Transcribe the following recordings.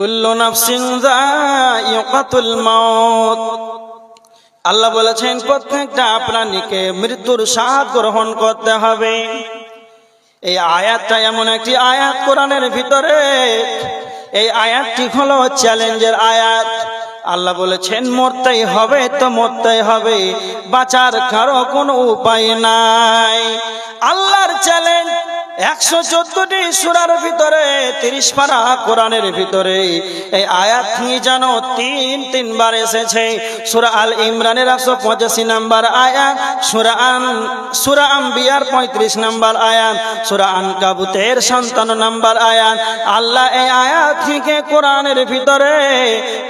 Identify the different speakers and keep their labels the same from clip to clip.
Speaker 1: কুল্লু নাফসিন যায়িকাতুল মাউত। আল্লাহ বলেছেন, প্রত্যেকটা প্রাণীকে মৃত্যুর স্বাদ গ্রহণ করতে হবে। এই আয়াতটা এমন একটি আয়াত কোরআনের ভিতরে। এই আয়াতটি হলো চ্যালেঞ্জের আয়াত। আল্লাহ বলেছেন, মরতেই হবে তো মরতেই হবে, বাঁচার কারও কোনো উপায় নাই। আল্লাহর চ্যালেঞ্জ একশো চোদ্দটি সুরার ভিতরে, তিরিশ পারা কোরআনের ভিতরে এই আয়াত নিয়ে যেন তিন, তিনবার এসেছে। সুরা আল ইমরানের একশো পঁচাশি নাম্বার আয়াত, সুরা আন, সুরা আম্বিয়ার পঁয়ত্রিশ নাম্বার আয়াত, সুরা আন কাবুতের সন্তান নাম্বার আয়াত। আল্লাহ এই আয়াত থেকে কোরআনের ভিতরে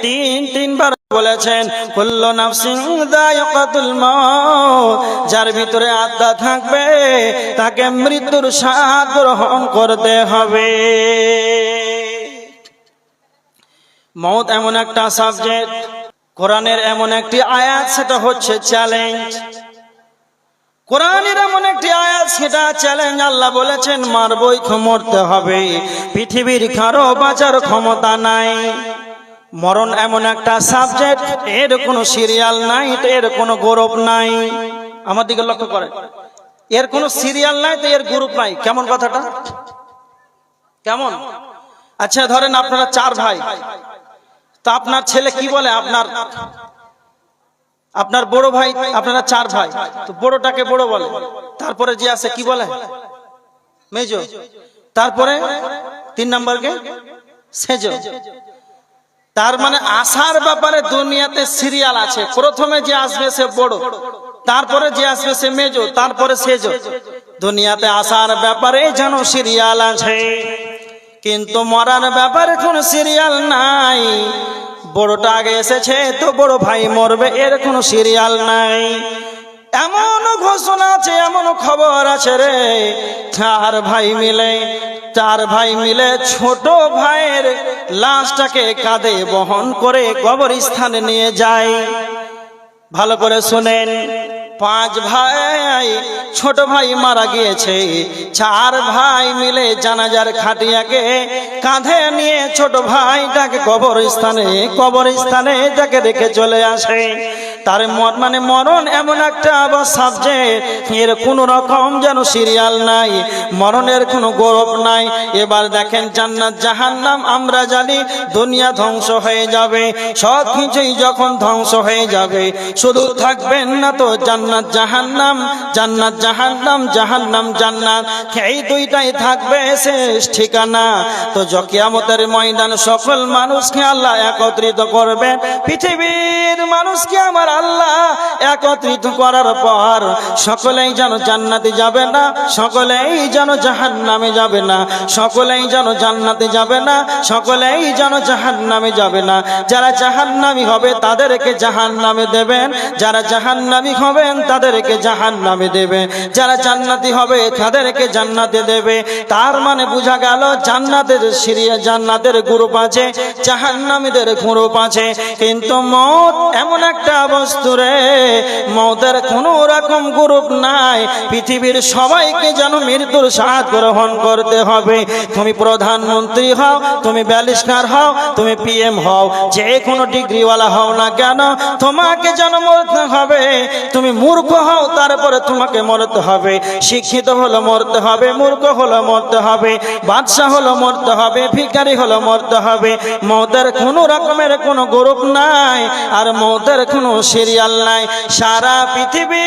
Speaker 1: তিন, তিনবার বলেছেন, কুল্লু নাফসিন যায়িকাতুল মাউত যার ভিতরে আত্মা থাকবে, তাকে মৃত্যুর স্বাদ গ্রহণ করতে হবে। মৌত এমন একটা সাবজেক্ট কোরআনের এমন একটি আয়াত, সেটা হচ্ছে চ্যালেঞ্জ কোরআনের এমন একটি আয়াত, সেটা চ্যালেঞ্জ আল্লাহ বলেছেন, মারবই মরতে হবে, পৃথিবীর কারও বাঁচার ক্ষমতা নাই। মরণ এমন একটা সাবজেক্ট এর কোনো সিরিয়াল নাই, তো এর কোনো গৌরব নাই। আমার দিকে লক্ষ্য করে। এর কোনো সিরিয়াল নাই, তো এর গ্রুপ নাই। কেমন কথাটা? কেমন? আচ্ছা ধরেন আপনারা চার ভাই। তা আপনার ছেলে কি বলে? আপনার আপনার বড় ভাই, আপনারা চার ভাই। তো বড়টাকে বড় বলে। তারপরে যে আছে, কি বলে? মেজো। তারপরে তিন নম্বরকে সেজো। তার মানে আসার ব্যাপারে দুনিয়াতে সিরিয়াল আছে। প্রথমে যে আসবে সে বড়, তারপরে যে আসবে সে মেজো, তারপরে সেজো। দুনিয়াতে আসার ব্যাপারে যেন সিরিয়াল আছে, কিন্তু মরার ব্যাপারে কোনো সিরিয়াল নাই। বড়টা আগে এসেছে, তো বড় ভাই মরবে, এর কোনো সিরিয়াল নাই। এমন ঘোষণা আছে, এমন খবর আছে রে। চার ভাই মিলে, চার ভাই মিলে ছোট ভাইয়ের লাশটাকে কাঁধে বহন করে কবরস্থানে নিয়ে যায়। ভালো করে শোনেন, পাঁচ ভাই, ছোট ভাই মারা গিয়েছে। চার ভাই মিলে জানাজার খাটিয়াকে কাঁধে নিয়ে ছোট ভাইটাকে কবরস্থানে কবরস্থানে তাকে রেখে চলে আসে। তার মর- মানে মরণ এমন একটা আবার সাবজেক্ট এর কোনো রকম যেন সিরিয়াল নাই, মরণের কোনো গৌরব নাই। এবার দেখেন জান্নাত জাহান্নাম, আমরা জানি দুনিয়া ধ্বংস হয়ে যাবে। সব কিছুই যখন ধ্বংস হয়ে যাবে, শুধু থাকবেন না তো জান্নাত জাহান্নাম জান্নাত জাহান্নাম জাহান্নাম জান্নাত। এই দুইটাই থাকবে শেষ ঠিকানা। তো জকিয়ামতের ময়দান সকল মানুষকে আল্লাহ একত্রিত করবেন পৃথিবীর মানুষকে আমার আল্লাহ একত্রিত করার পর সকলেই যেন জান্নাতে যাবে না, সকলেই যেন জাহান নামে যাবে না, সকলেই যেন জান্নাতে যাবে না, সকলেই যেন জাহান নামে যাবে না। যারা জাহান নামি হবে তাদেরকে জাহান নামে দেবেন, যারা জাহান নামি হবেন তাদেরকে জাহান নামে দেবে যারা জান্নাতি হবে তাদেরকে জান্নাতে দেবে। তার মানে বোঝা গেল জান্নাতের সিরিয়া জান্নাতের গ্রুপ আছে, জাহান্নামীদের গ্রুপ আছে, কিন্তু মত এমন একটা বস্তু রে, মতের কোন রকম গ্রুপ নাই। পৃথিবীর সবাইকে যেন মৃত্যুর স্বাদ গ্রহণ করতে হবে। তুমি প্রধানমন্ত্রী হও, তুমি ব্যালিস্টার হও, তুমি পিএম হও, যে কোনো ডিগ্রিওয়ালা হও না কেন, তোমাকে যেন মরতে হবে। তুমি মূর্খ হও, তারপরে তোমাকে মরতে হবে। শিক্ষিত হলো মরতে হবে, মূর্খ হলো মরতে হবে, বাদশাহ হলো মরতে হবে, ভিখারি হলো মরতে হবে। মৌতের কোনো রকমের কোনো গ্রুপ নাই। আর মৌতের কোনো সিরিয়াল নাই। সারা পৃথিবী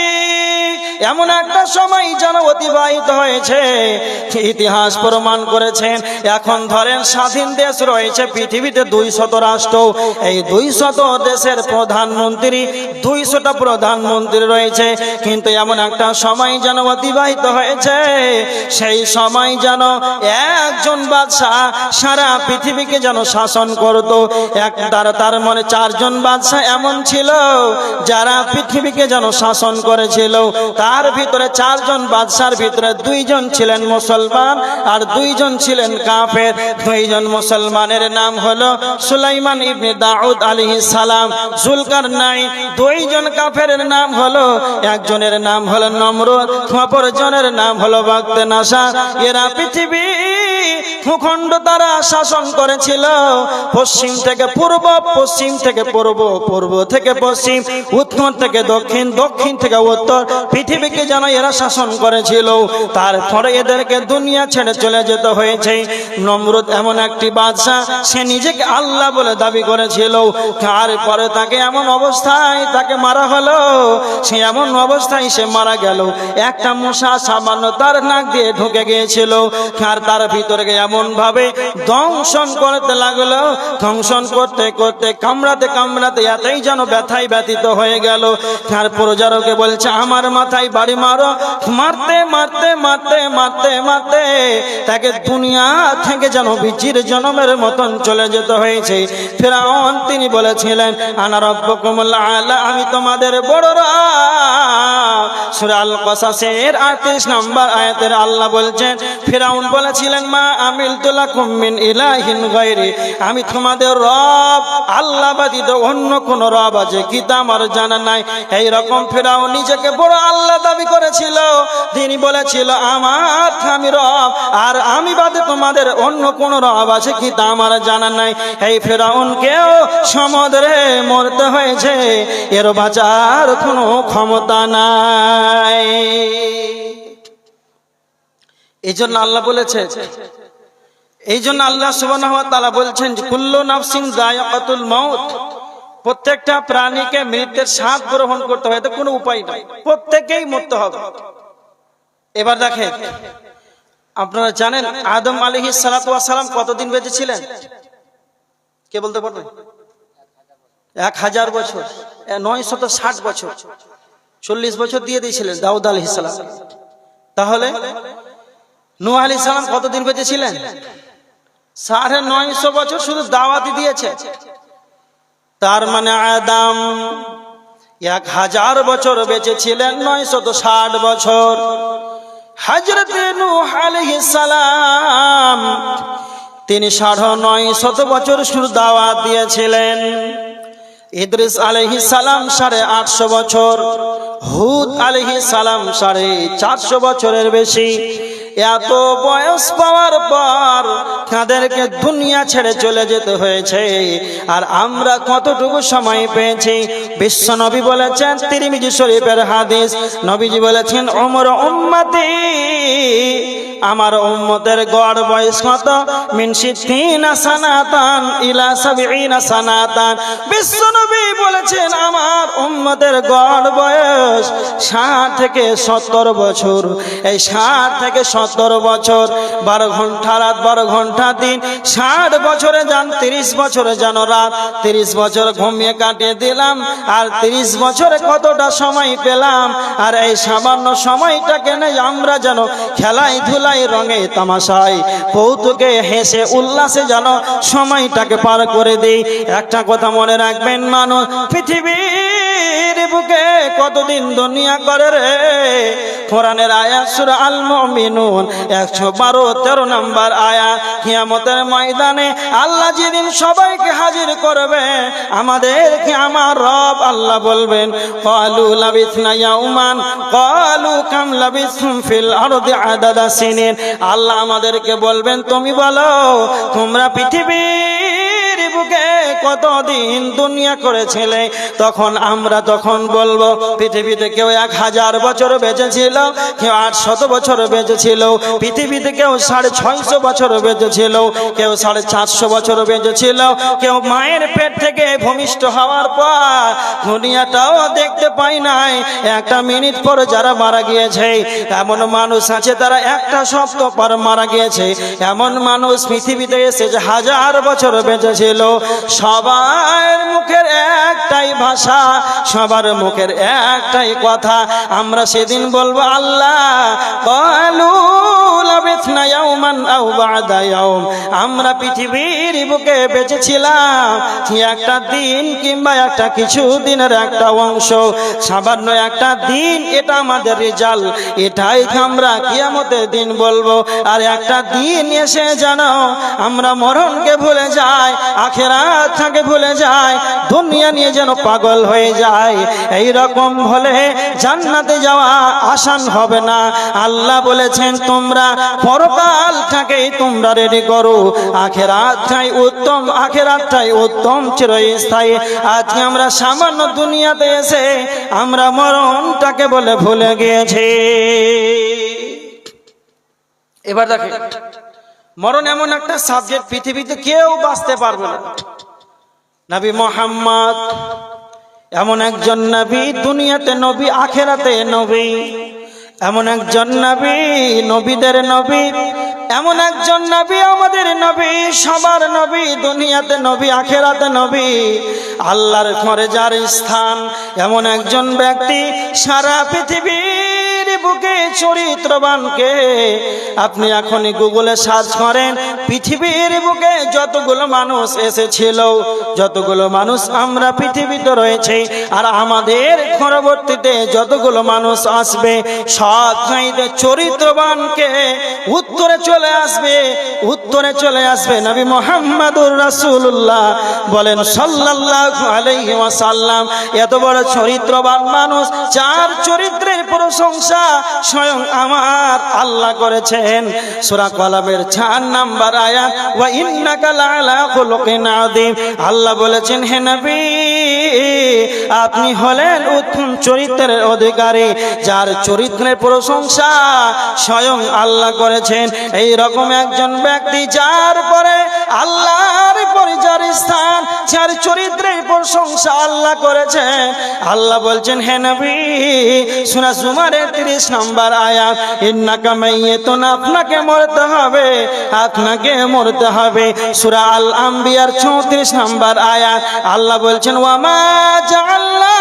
Speaker 1: এমন একটা সময় যেন অতিবাহিত হয়েছে। ইতিহাস প্রমাণ করেছেন, এখন ধরেন স্বাধীন দেশ রয়েছে, পৃথিবীতে দুই শত রাষ্ট্র। এই দুই শত দেশের প্রধানমন্ত্রী দুইশোটা প্রধানমন্ত্রী রয়েছে। কিন্তু এমন একটা সময় যেন অতিবাহিত হয়েছে, সেই সময় যেন একজন বাদশাহ সারা পৃথিবীকে যেন শাসন করত। এক তার তার মনে চারজন বাদশাহ এমন ছিল, যারা পৃথিবীকে যেন শাসন করেছিল। তার ভিতরে চারজন বাদশার ভিতরে দুইজন ছিলেন মুসলমান আর দুইজন ছিলেন কাফের। দুইজন মুসলমানের নাম হলো সুলাইমান ইবনে দাউদ আলী সালাম জুলকার নাই দুইজন কাফের নাম হলো, একজনের নাম হলো নম্রত অপরজনের নাম হলো বাগতে নাসা এরা পৃথিবী ভূখণ্ড তারা শাসন করেছিল। পশ্চিম থেকে পূর্ব, পশ্চিম থেকে পূর্ব পূর্ব থেকে পশ্চিম, উত্তর থেকে দক্ষিণ দক্ষিণ থেকে উত্তর। পৃথিবীকে যেন এরা শাসন করেছিল, তারপরে এদেরকে দুনিয়া ছেড়ে চলে যেতে হয়েছে। নমরুদ এমন একটি বাদশা সে নিজেকে আল্লাহ বলে দাবি করেছিল। তারপরে তাকে এমন অবস্থায় তাকে মারা হলো। সে এমন অবস্থায় সে মারা গেল। একটা মশা সামান্য তার নাক দিয়ে ঢুকে গিয়েছিল। আর তার ভিতরে এমন ভাবে দংশন করতে লাগল। দংশন করতে করতে কামড়াতে কামড়াতে এতই যেন ব্যথায় ব্যতীত হয়ে গেল। আর প্রজারকে বলছে, আমার মাথায় বাড়ি মারো। মারতে মারতে মারতে মারতে মারতে তাকে দুনিয়া থেকে যেন বিচির জনমের মতন চলে যেতে হয়েছে। ফেরাউন তিনি বলেছিলেন, আনা রব্বকুমুল আলা, আমি তোমাদের বড় সুরাল কসাসের আটত্রিশ নম্বর আয়াতের আল্লাহ বলছেন, ফেরাউন বলেছিলেন, মা আমি তোমাদের রব, আল্লাহ ব্যতীত অন্য কোন রব আছে, কি তা আমার জানা নাই। এই রকম ফেরাউন নিজেকে বড় আল্লাহ দাবি করেছিল। তিনি বলেছিল, আমার আমি রব, আর আমি বাদে তোমাদের অন্য কোন রব আছে, কি তা আমার জানা নাই। এই ফেরাউনকেও সমুদ্রে মরতে হয়েছে। এর বাঁচার কোনো ক্ষমতা নাই। এই জন্য আল্লাহ বলেছে এই জন্য আল্লাহ সুবহানাহু ওয়া তাআলা বলছেন কুল্লু নাফসিন যায়কাতুল মাউত। প্রত্যেকটা প্রাণীকে মৃত্যুর স্বাদ গ্রহণ করতে এতে কোনো উপায় নাই প্রত্যেকেই মরতে হবে। এবার দেখেন, আপনারা জানেন আদম ওয়াস সালাম কতদিন বেঁচে ছিলেন কে বলতে পারবেন এক হাজার বছর নয় শত ষাট বছর। চল্লিশ বছর দিয়ে দিয়েছিলেন দাউদ আলহ তাহলে নূহ আলি সালাম কতদিন বেঁচে ছিলেন সাড়ে নয়শো বছর শুধু দাওয়াতি দিয়েছে। তার মানে আদাম এক হাজার বছর বেঁচে ছিলেন নয় শত ষাট বছর সালাম তিনি সাড়ে নয় শত বছর শুধু দাওয়াত দিয়েছিলেন। ইদ্রিস আলহি সালাম সাড়ে আটশো বছর, হুদ আলহি সালাম সাড়ে চারশো বছরের বেশি। এত বয়স পাওয়ার পর তাদেরকে দুনিয়া ছেড়ে চলে যেতে হয়েছে। আর আমরা কতটুকু সময় পেয়েছি? বিশ্ব নবী বলেছেন তিরিমিজি শরীফের হাদিস। নবীজি বলেছেন, ওমর উম্মতি, আমার উম্মতের গড় বয়স কত? মিন সিদ্দিনা সানাতান ইলা সানাতান। বিশ্ব নবী বলেছেন, আমার উম্মতের গড় বয়স ষাট থেকে সত্তর বছর। এই ষাট থেকে সত্তর বছর, বারো ঘণ্টা রাত, বারো ঘণ্টা দিন, ষাট বছরে যান, তিরিশ বছরে যেন রাত, তিরিশ বছর ঘুমিয়ে কাটিয়ে দিলাম, আর তিরিশ বছরে কতটা সময় পেলাম, আর এই সামান্য সময়টাকে নেই আমরা যেন খেলাই ধুলাই রঙে তামাশাই, কৌতুকে হেসে উল্লাসে যেন সময়টাকে পার করে দেই। একটা কথা মনে রাখবেন মানুষ পৃথিবীর বুকে কতদিন দুনিয়া করে রে? কোরআনের আয়াত সূরা আল মুমিনুন 112 13 নম্বর আয়া। কিয়ামতের ময়দানে আল্লাহ যেদিন সবাইকে হাজির করবে, আমাদেরকে আমার রব আল্লাহ বলবেন ক্বালু লাবিসনা ইয়াউমান কাম লাবিসতুম ফিল আরদি আদাদা আল্লাহ আমাদেরকে বলবেন, তুমি বলো, তোমরা পৃথিবীর বুকে কতদিন দুনিয়া করেছিলে? তখন আমরা তখন বলব, পৃথিবীতে কেউ এক হাজার বছর বেঁচেছিল, কেউ আট শত বছর বেঁচেছিল, পৃথিবীতে কেউ সাড়ে ছয়শো বছর বেঁচেছিল, কেউ সাড়ে চারশো বছর বেঁচেছিল, কেউ মায়ের পেট থেকে ভূমিষ্ঠ হওয়ার পর দুনিয়াটাও দেখতে পাই নাই। একটা মিনিট পর যারা মারা গিয়েছে, এমন মানুষ আছে, তারা একটা সপ্তাহ পর মারা গিয়েছে। এমন মানুষ পৃথিবীতে এসেছে হাজার বছর বেঁচেছিল সবার মুখের একটাই ভাষা, সবার মুখের একটাই কথা। আমরা সেদিন বলব, আল্লাহ আমরা পৃথিবীর বুকে বেঁচেছিলাম একটা দিন কিংবা একটা কিছু দিনের একটা অংশ। সামান্য একটা দিন, এটা আমাদের রেজাল্ট এটাই আমরা কিয়ামতের দিন বলব। আর একটা দিন এসে জানো আমরা মরণকে ভুলে যাই, আখেরাত থাকে ভুলে যায়, দুনিয়া নিয়ে যেন পাগল হয়ে যায়। এই রকম হলে জান্নাতে যাওয়া আসান হবে না। আল্লাহ বলেছেন, তোমরা পরকালটাকেই তোমরা রেডি করো। আখেরাতটাই উত্তম আখেরাতটাই উত্তম চিরস্থায়ী। আজকে আমরা সামান্য দুনিয়াতে এসে আমরা মরণটাকে বলে ভুলে গিয়েছি। এবার দেখে মরণ এমন একটা সাবজেক্ট পৃথিবীতে কেউ বাঁচতে পারবে না। নবী মোহাম্মদ, এমন একজন নবী দুনিয়াতে নবী, আখেরাতে নবী। এমন একজন নবী, নবীদের নবী। এমন একজন নবী, আমাদের নবী। সবার নবী, দুনিয়াতে নবী, আখেরাতে নবী। আল্লাহর ঘরে যার স্থান, এমন একজন ব্যক্তি সারা পৃথিবীর বুকে চরিত্রবানকে আপনি এখনই গুগলে সার্চ করেন, পৃথিবীর বুকে যতগুলো মানুষ এসেছিল, যতগুলো মানুষ আমরা পৃথিবীতে রয়েছে, আর আমাদের পরবর্তীতে যতগুলো মানুষ আসবে, সব চাইতে চরিত্রবানকে উত্তরে চলে আসবে, উত্তরে চলে আসবে নবী মোহাম্মদুর রাসূলুল্লাহ। বলেন সাল্লাল্লাহু আলাইহি এত বড় চরিত্রবান মানুষ চার চরিত্রের প্রশংসা স্বয়ং আমার আল্লাহ করেছেন। সূরা কলামের 4 নাম্বার আয়াত, ওয়া ইন্নাকা লাআলা খুলুকিন আযীম। আল্লাহ বলেছেন, হে নবী, আপনি হলেন উত্তম চরিত্রের অধিকারী, যার চরিত্রের প্রশংসা স্বয়ং আল্লাহ করেছেন। এই রকম একজন ব্যক্তি, যার পরে আল্লাহর পরিচয় স্থান সুরা সুমারের তিরিশ নম্বর মাইয়াতুন, আপনাকে মরতে হবে, আপনাকে মরতে হবে। সুরা আল আম্বিয়ার চৌত্রিশ নম্বর আয়া আল্লাহ বলছেন ওয়ামা জাআল্লা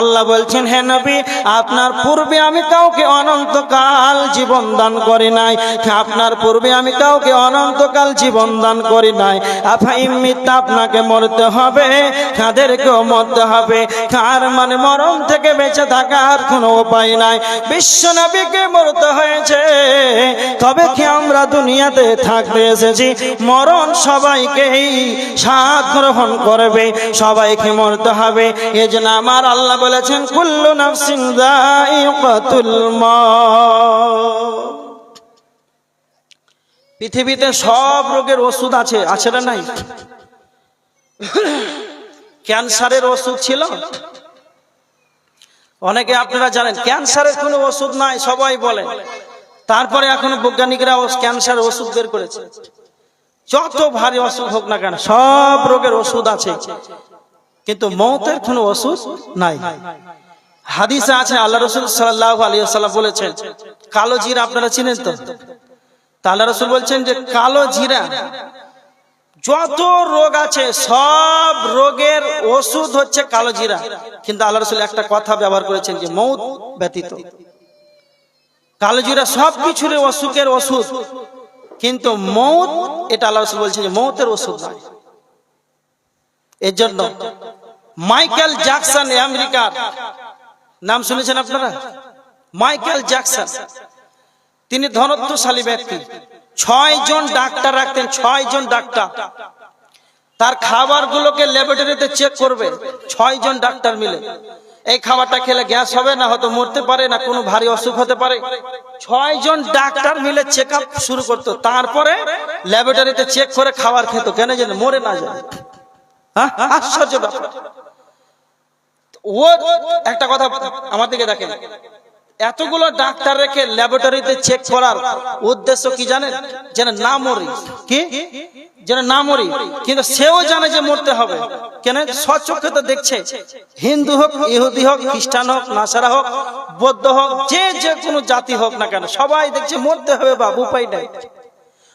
Speaker 1: আল্লাহ বলছেন, হে নবী, আপনার পূর্বে আমি কাউকে অনন্তকাল জীবন দান করি নাই। আপনার পূর্বে আমি কাউকে অনন্তকাল জীবন দান করি নাই। আপনাকে মরতে হবে মরতে হবে। কার মানে মরণ থেকে বেঁচে থাকার কোনো উপায় নাই। বিশ্ব নবীকে মরতে হয়েছে, তবে কি আমরা দুনিয়াতে থাকতে এসেছি? মরণ সবাইকেই সাথ গ্রহণ করবে, সবাইকে মরতে হবে। এই জন্য আমার আল্লাহ বলেছেন, কুল্লু নাফসিন যায়িকাতুল মাউত পৃথিবীতে সব রোগের ওষুধ আছে আছে না নাই? ক্যান্সারের ওষুধ ছিল? অনেকে আপনারা জানেন, ক্যান্সারের কোনো ওষুধ নাই, সবাই বলে। তারপরে এখন বৈজ্ঞানিকরা ও ক্যান্সারের ওষুধ বের করেছে। যত ভারী অসুখ হোক না কেন, সব রোগের ওষুধ আছে। কিন্তু মৌতের কোনো ওষুধ নাই। হাদিসে আছে, আল্লাহ রসুল সাল্লাহ আলিয়া সাল্লাম বলেছেন, কালো জিরা আপনারা চিনেন তো? আল্লাহ রসুল বলছেন যে, কালো জিরা, যত রোগ আছে, সব রোগের ওষুধ হচ্ছে কালো জিরা। কিন্তু আল্লাহ রসুল একটা কথা ব্যবহার করেছেন যে, মৌত ব্যতীত। কালো জিরা সব কিছুর অসুখের ওষুধ। কিন্তু মৌত, এটা আল্লাহ রসুল বলছেন যে মৌতের ওষুধ নয়। এর জন্য মাইকেল জ্যাকসন আমেরিকার, নাম শুনেছেন আপনারা? Michael Jackson. তিনি ধনত্বশালী ব্যক্তি। ছয় জন ডাক্তার রাখতেন, ছয় জন ডাক্তার। তার খাবারগুলোকে ল্যাবরেটরিতে চেক করবে, ছয় জন ডাক্তার মিলে। এই খাবারটা খেলে গ্যাস হবে, না হয়তো মরতে পারে, না কোনো ভারী অসুখ হতে পারে। ছয় জন ডাক্তার মিলে চেক শুরু করতো। তারপরে ল্যাবরেটরিতে চেক করে খাবার খেত। কেন যেন মরে না যায়। হ্যাঁ? আশ্চর্য ব্যাপার। ও একটা কথা আমার দিকে দেখেন। এতগুলো ডাক্তার রেখে ল্যাবরেটরিতে চেক করার উদ্দেশ্য কি জানেন? যেন না মরি। কি? যেন না মরি। কিন্তু সেও জানে যে মরতে হবে। কেন? সচক্ষে তো দেখছে। হিন্দু হোক, ইহুদি হোক, খ্রিস্টান হোক, নাসারা হোক, বৌদ্ধ হোক, যে যে কোনো জাতি হোক না কেন, সবাই দেখছে মরতে হবে বাবু, উপায় নাই।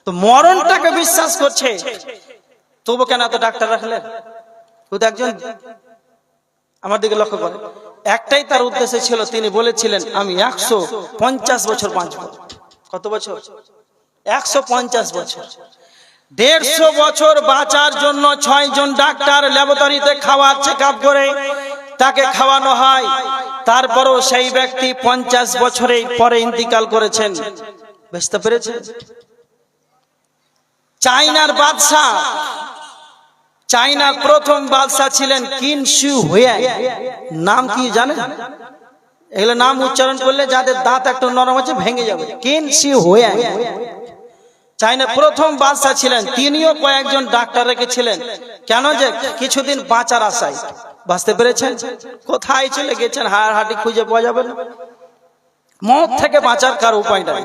Speaker 1: তো মরণটাকে বিশ্বাস করছে। তবু কেন এত ডাক্তার রাখলেন? একজন আমার দিকে লক্ষ্য করে। একটাই তার উদ্দেশ্য ছিল, তিনি বলেছিলেন, আমি একশো পঞ্চাশ বছর বাঁচব। কত বছর? একশো পঞ্চাশ বছর। দেড়শো বছর বাঁচার জন্য ছয় জন ডাক্তার ল্যাবরেটরিতে খাওয়ার চেক আপ করে তাকে খাওয়ানো হয়। তারপরও সেই ব্যক্তি পঞ্চাশ বছরের পরে ইন্তিকাল করেছেন। বুঝতে পেরেছেন? চাইনার বাদশাহ চাইনার প্রথম বাদশাহ ছিলেন কিন শু হুয়ে নাম কি জানেন? এগুলো নাম উচ্চারণ করলে যাদের দাঁত একটু নরম আছে ভেঙে যাবে। কিন সি হয়ে চাইনা প্রথম বাদশাহ ছিলেন। তিনিও কয়েকজন ডাক্তার রেখেছিলেন। কেন যে কিছুদিন বাঁচার আশায়। বাঁচতে পেরেছেন? কোথায় চলে গেছেন? হাড় হাটি খুঁজে পাওয়া যাবে না। মত থেকে বাঁচার কার উপায় নাই?